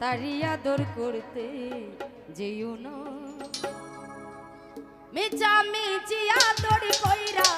তারি আদর করতে যেও না। মিচা মিচি আদর কইরা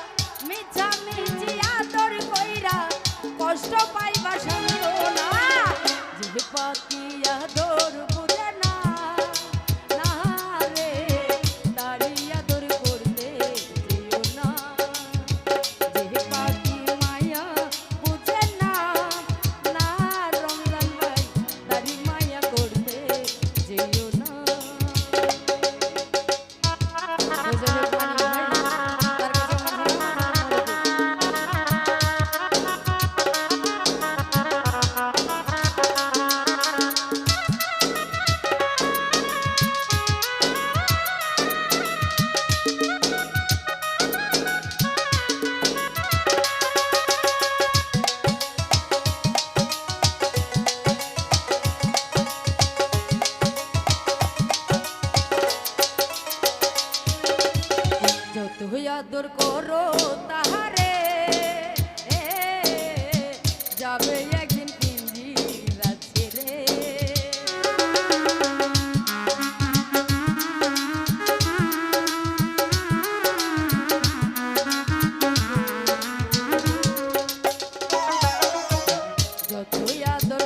আদর করো তাহারে। যাবে একদিন পিঞ্জিরা ছেড়ে যতই আদর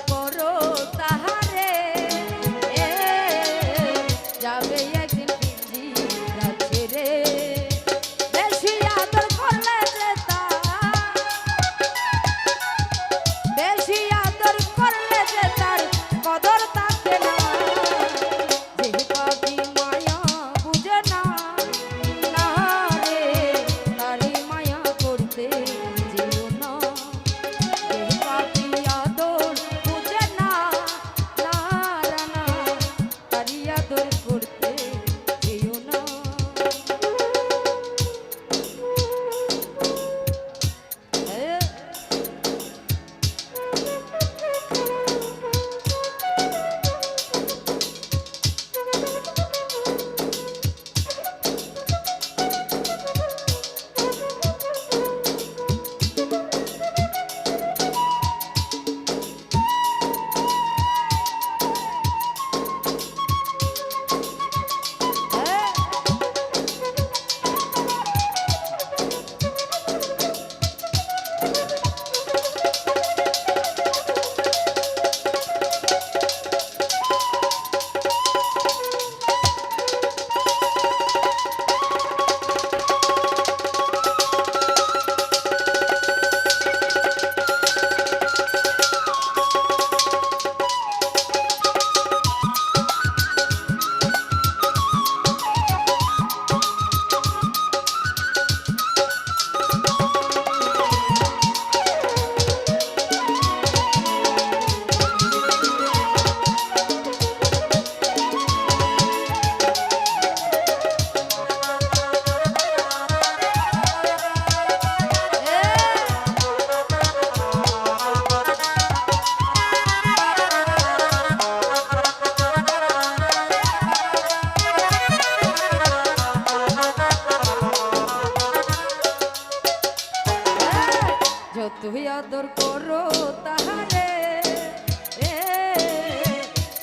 আদর করো তাহারে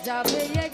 যাবে